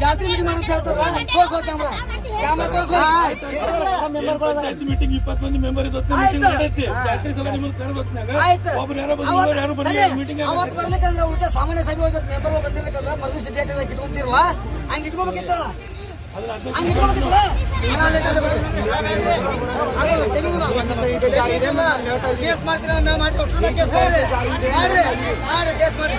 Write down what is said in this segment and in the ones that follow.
ಜಾತ್ರೆ ಮೀಟಿಂಗ್ ಮಾಡಂತ ಹೇಳ್ತಾರ ತೋರ್ಸೋ ಕ್ಯಾಮ್ರಾ ಕ್ಯಾಮ್ರಾ ತೋರ್ಸೋ ಪಂಚಾಯತ್ ಮೀಟಿಂಗ್ ಇಪ್ಪತ್ತು ಮಂದಿ ಮೆಂಬರ್ ಆಯ್ತು. ಮೀಟಿಂಗ್ ನಡೆಯುತ್ತೆ. ಜಾತ್ರೆ ಸಲ ನಿಮ್ಮನ್ನ ಒಬ್ರು ಯಾರೋ ಯಾರು ತಡಿ, ಬಂದಿಲ್ಲ ಮೀಟಿಂಗ್ ಅವತ್ತು ಬರ್ಲಿಕ್ಕಂದ್ರೆ ಉಳಿದ ಸಾಮಾನ್ಯ ಸಭೆ ಹೋಗುತ್ತೆ ಮೆಂಬರ್ ಬಂದಿರ್ಲಿಕ್ಕಂದ್ರೆ ಮರುದಿವಸ ಡೇಟ್ ಎಲ್ಲ ಇಟ್ಕೊಂತಿರಲ್ಲ ಹಂಗೆ ಇಟ್ಕೋಬೇಕಿತ್ತಲ್ಲ? ಹಂಗೆ. ಕೇಸ್ ಮಾಡ್ತೀರ ಕೇಸ್ ಮಾಡ್ರಿ ಮಾಡ್ರಿ ಮಾಡ್ರಿ ಕೇಸ್ ಮಾಡ್ರಿ.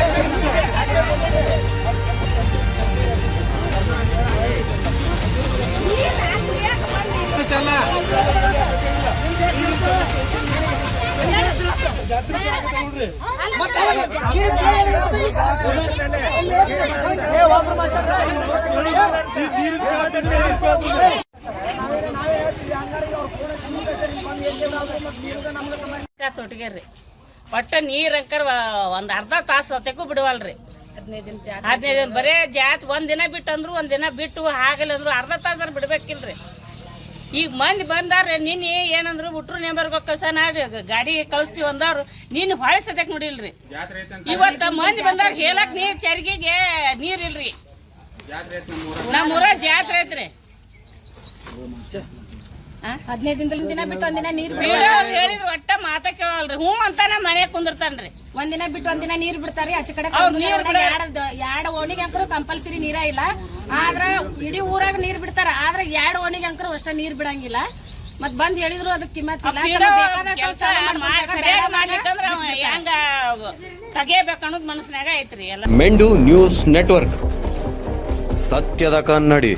ತೊಟ್ಗೇರಿ ಒಟ್ಟ ನೀರ್ ಅಂಕರ್ ಒಂದ್ ಅರ್ಧ ತಾಸು ಸತ್ಯಕ್ಕೂ ಬಿಡವಲ್ರಿ. ಹದಿನೈದು ದಿನ ಬರೇ ಜಾತ್ ಒಂದ್ ದಿನ ಬಿಟ್ಟು ಅಂದ್ರು ಒಂದ್ ದಿನ ಬಿಟ್ಟು ಆಗಲ್ಲ ಅಂದ್ರು ಅರ್ಧ ತಾಸ ಬಿಡ್ಬೇಕಿಲ್ರಿ. ಈಗ ಮಂದಿ ಬಂದಾರ ನಿನ್ನೆ ಏನಂದ್ರು ಬಿಟ್ರು ನೆಂಬರ್ಬೇಕು ಸಹ ನಾಡ್ರಿ ಗಾಡಿ ಕಳಿಸ್ತೀವಿ ಅಂದವ್ರು ನಿನ್ನ ಹೊಳೆ ಸದ್ಯಕ್ ನೋಡಿಲ್ರಿ ಇವತ್ತ ಮಂದಿ ಬಂದಾರ ಹೇಳಕ್ ನೀರ್ ಚರ್ಗಿಗೆ ನೀರ್ ಇಲ್ರಿ ನಮ್ಮೂರ ಜಾತ್ರೆ ಐತ್ರಿ. ಹದಿನೈದು ದಿನದಲ್ಲಿ ದಿನ ಬಿಟ್ಟು ಒಂದಿನ ನೀರ್ ಹೇಳಿದ್ರು ಒಟ್ಟ ಮಾತ ಕೇಳಲ್ರಿ. ಹ್ಞೂ ಅಂತಾನ ಮನೆ ಕುಂದಿರ್ತಾನ್ರಿ ಒಂದಿನ ಬಿಟ್ಟು ಒಂದಿನ ನೀರ್ ಬಿಡ್ತಾರಿ. ಆಚೆ ಕಡೆ ಎರಡ್ ಓಣಿಗೆ ಅಂಕರು ಕಂಪಲ್ಸರಿ ನೀರ ಇಲ್ಲ. ಆದ್ರ ಇಡೀ ಊರಾಗ ನೀರ್ ಬಿಡ್ತಾರ. ಆದ್ರ ಎರಡ್ ಓಣಿಗೆ ಅಂಕರು ಅಷ್ಟ ನೀರ್ ಬಿಡಂಗಿಲ್ಲ. ಮತ್ ಬಂದ್ ಹೇಳಿದ್ರು ಅದಕ್ಕೆ ಕಿಮ್ಮತ್ ಇಲ್ಲ. ಮೆಂಡು ನ್ಯೂಸ್ ನೆಟ್ವರ್ಕ್. ಸತ್ಯದ ಕನ್ನಡಿ.